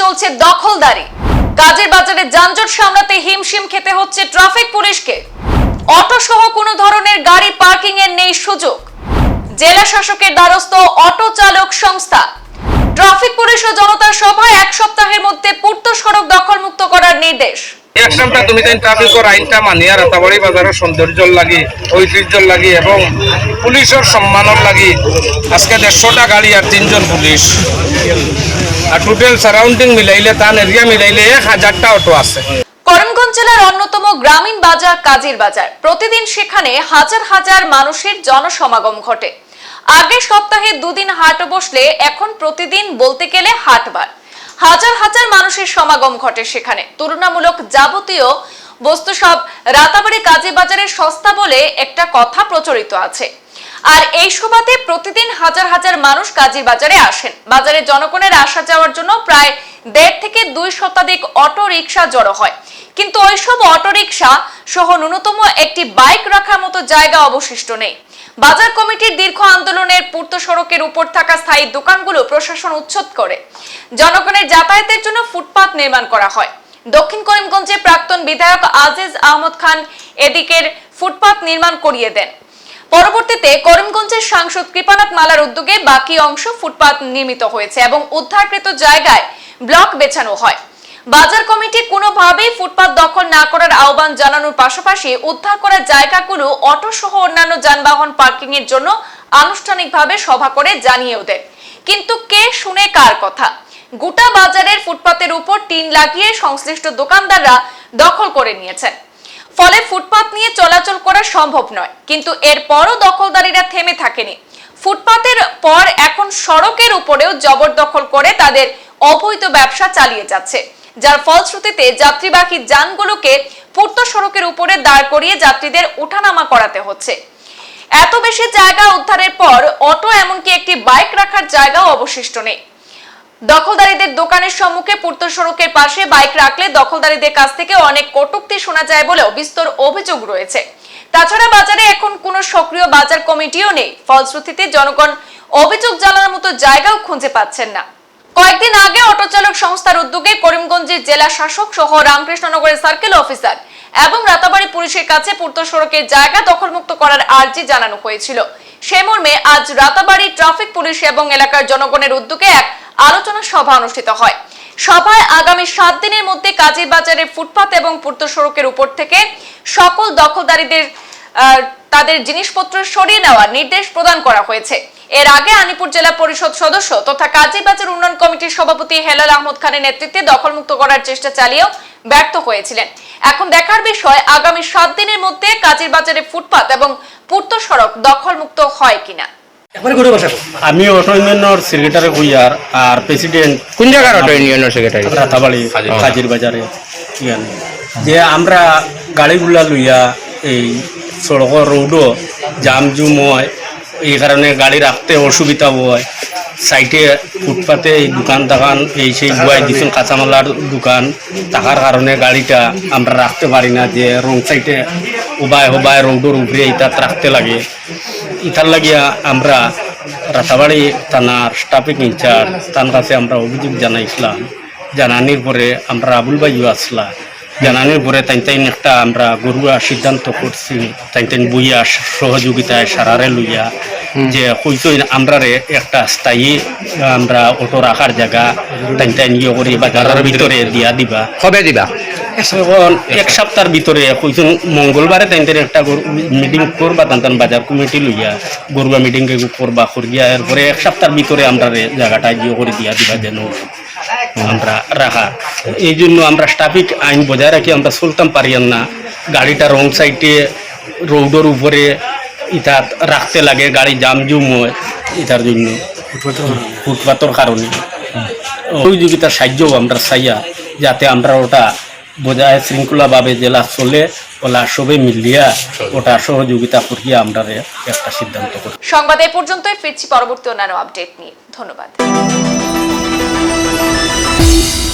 চলছে দখলদারি। কাজের বাজারে যানজট সামলাতে হিমশিম খেতে হচ্ছে ট্রাফিক পুলিশকে। অটো সহ কোনো ধরনের গাড়ি পার্কিং এর নেই সুযোগ। জেলা শাসকের দ্বারস্থ অটো চালক সংস্থা। ট্রাফিক পুলিশ ও জনতার সভায় এক সপ্তাহের মধ্যে পূর্ত সড়ক দখলমুক্ত করার নির্দেশ। এক তুমি তাই ট্রাফিকর আইনটা মানি, আর রাতাবাড়ি বাজারের সৌন্দর্যর লাগি, ঐতিহ্যর লাগি, এবং পুলিশের সম্মানের লাগি, আজকে দেড়শোটা গাড়ি আর তিনজন পুলিশ। আর টোটাল সারাউন্ডিং মিলাইলে তান এরিয়া মিলাইলে এক হাজারটা অটো আছে। করিমগঞ্জ জেলার অন্যতম গ্রামীণ বাজার, কাজীর বাজার। প্রতিদিন সেখানে হাজার হাজার মানুষের জনসমাগম ঘটে। আগের সপ্তাহে দুদিন হাট বসলে, এখন প্রতিদিন বলতে গেলে হাটবার। হাজার হাজার মানুষের সমাগম ঘটে সেখানে। তুলনামূলক যাবতীয় বস্তু সব রাতাবাড়ি কাজী বাজারের সস্তা বলে একটা কথা প্রচলিত আছে। আর এই সভাতে প্রতিদিন হাজার হাজার মানুষ কাজীর বাজারে আসেন। বাজারে জনগণের আসা যাওয়ার জন্য প্রায় দেড় থেকে দুই শতাধিক অটো রিক্সা জড়ো হয়। কিন্তু ওইসব অটো রিক্সা সহ ন্যূনতম একটি বাইক রাখার মতো জায়গা অবশিষ্ট নেই। বাজার কমিটির দীর্ঘ আন্দোলনের পূর্ত সড়কের উপর থাকা স্থায়ী দোকানগুলো প্রশাসন উচ্ছেদ করে। জনগণের যাতায়াতের জন্য ফুটপাত নির্মাণ করা হয়। দক্ষিণ করিমগঞ্জে প্রাক্তন বিধায়ক আজিজ আহমদ খান এদিকের ফুটপাত নির্মাণ করিয়ে দেন। পরবর্তীতে করিমগঞ্জের সাংসদ কৃপানাথ মালার উদ্যোগে বাকি অংশ ফুটপাত নির্মিত হয়েছে এবং উদ্ধারকৃত জায়গায় ব্লক বেছানো হয়। বাজার কমিটি কোনোভাবেই ফুটপাত দখল না করার আহ্বান জানানোর পাশাপাশি উদ্ধার করা জায়গাগুলো অটো সহ অন্যান্য যানবাহন পার্কিং এর জন্য আনুষ্ঠানিকভাবে সভা করে জানিয়েও দেন কিন্তু কে শুনে কার কথা? গোটা বাজারের ফুটপাতের উপর টিন লাগিয়ে সংশ্লিষ্ট দোকানদাররা দখল করে নিয়েছেন ফলে ফুটপাত নিয়ে চলাচল করা সম্ভব নয়। কিন্তু এরপরও দখলদারীরা থেমে থাকেনি। ফুটপাতের পর এখন সড়কের উপরেও জবরদখল করে তাদের অবৈধ ব্যবসা চালিয়ে যাচ্ছে। যার ফলশ্রুতিতে যাত্রীবাহী যানগুলোকে পূর্ত সড়কের উপরে দাঁড় করিয়ে যাত্রীদের ওঠানামা করাতে হচ্ছে। এত বেশি জায়গা উদ্ধারের পর অটো এমনকি একটি বাইক রাখার জায়গাও অবশিষ্ট নেই। দখলদারীদের দোকানের সম্মুখে পূর্ত সড়কের পাশে বাইক রাখলে দখলদারীদের কাছ থেকে অনেক কটুক্তি শোনা যায় বলেও বিস্তর অভিযোগ রয়েছে। তাছাড়া বাজারে এখন কোনো সক্রিয় বাজার কমিটিও নেই। ফলশ্রুতিতে জনগণ অভিযোগ জানানোর মতো জায়গাও খুঁজে পাচ্ছেন না। কয়েকদিন আগে অটো চালক সংস্থার উদ্যোগে করিমগঞ্জের জেলা শাসক সহ রামকৃষ্ণনগরের সার্কেল অফিসার এবং রাতাবাড়ি পুলিশের কাছে পূর্ত সড়কের জায়গা দখলমুক্ত করার আর্জি জানানো হয়েছিল। সে মর্মে আজ রাতাবাড়ি ট্রাফিক পুলিশ এবং এলাকার জনগণের উদ্যোগে এক আলোচনা সভা অনুষ্ঠিত হয়। সভায় আগামী সাত দিনের মধ্যে কাজীর বাজারের ফুটপাত এবং পূর্ত সড়কের উপর থেকে সকল দখলদারীদের তাদের জিনিসপত্র সরিয়ে নেওয়ার নির্দেশ প্রদান করা হয়েছে। এর আগে আনিপুর জেলা পরিষদ সদস্য তথা কাজী বাজার উন্নয়ন কমিটির সভাপতি হেলাল আহমদ খানের নেতৃত্বে দখলমুক্ত করার চেষ্টা চালিয়েও ব্যর্থ হয়েছিলেন। এখন দেখার বিষয় আগামী সাত দিনের মধ্যে কাজীর বাজারে ফুটপাত এবং পূর্ত সড়ক দখলমুক্ত হয় কিনা? আমি অটো ইউনিয়নের সেক্রেটারি হইয়ার আর প্রেসিডেন্ট কোন জায়গার অটো ইউনিয়নের সেক্রেটারি রাতাবাড়ি কাজির বাজারে। যে আমরা গাড়িগুলা লইয়া এই সড়ক রোডও জাম জুম হয়। এই কারণে গাড়ি রাখতে অসুবিধা হয়। সাইটে ফুটপাতে এই দোকান, দাকান, এই সেই গুয়াই দিচ্ছেন কাঁচামালার দোকান। থাকার কারণে গাড়িটা আমরা রাখতে পারি না যে রং সাইটে উবায় হবায় রোডের উপরে এটা রাখতে লাগে। ইতার লাগিয়া আমরা রাতাবাড়ি থানার ট্রাফিক ইনচার্জ তার কাছে আমরা অভিযোগ জানাইছিলাম। জানানির পরে আমরা আবুল বাইও আসলা। জানানির পরে তাই তাইন একটা আমরা গরুয়া সিদ্ধান্ত করছি। তাই তাইন বইয়া সহযোগিতায় সারারে লইয়া যে হয়তো আমরারে একটা স্থায়ী আমরা অটো রাখার জায়গা তাই তাই ইয়ে করি বাজারের ভিতরে দিয়া দিবা। কবে দিবা? এক সপ্তাহের ভিতরে কইছেন মঙ্গলবারে তাই একটা মিটিং করবা তান বাজার কমিটি লইয়া গরুয়া মিটিং করবা করিয়া এরপরে এক সপ্তাহের ভিতরে আমরা জায়গাটা ইয়ে করে দিয়া দিবা যেন আমরা রাখা। এই জন্য আমরা ট্রাফিক আইন বজায় রাখি, আমরা চলতাম পারিয়ান না। গাড়িটা রং সাইডে রোডের উপরে ইটা রাখতে লাগে, গাড়ি জাম জুম হয় এটার জন্য। ফুটপাতর কারণে। সহযোগিতার সাহায্য আমরা চাইয়া যাতে আমরা ওটা বোঝায় শৃঙ্খলাভাবে জেলা চলে, ওলা সবে মিলিয়া ওটা সহযোগিতা করিয়া আমরা একটা সিদ্ধান্ত করি। সংবাদ এ পর্যন্তই, ফিরছি পরবর্তী অন্যান্য আপডেট নিয়ে। ধন্যবাদ। Peace.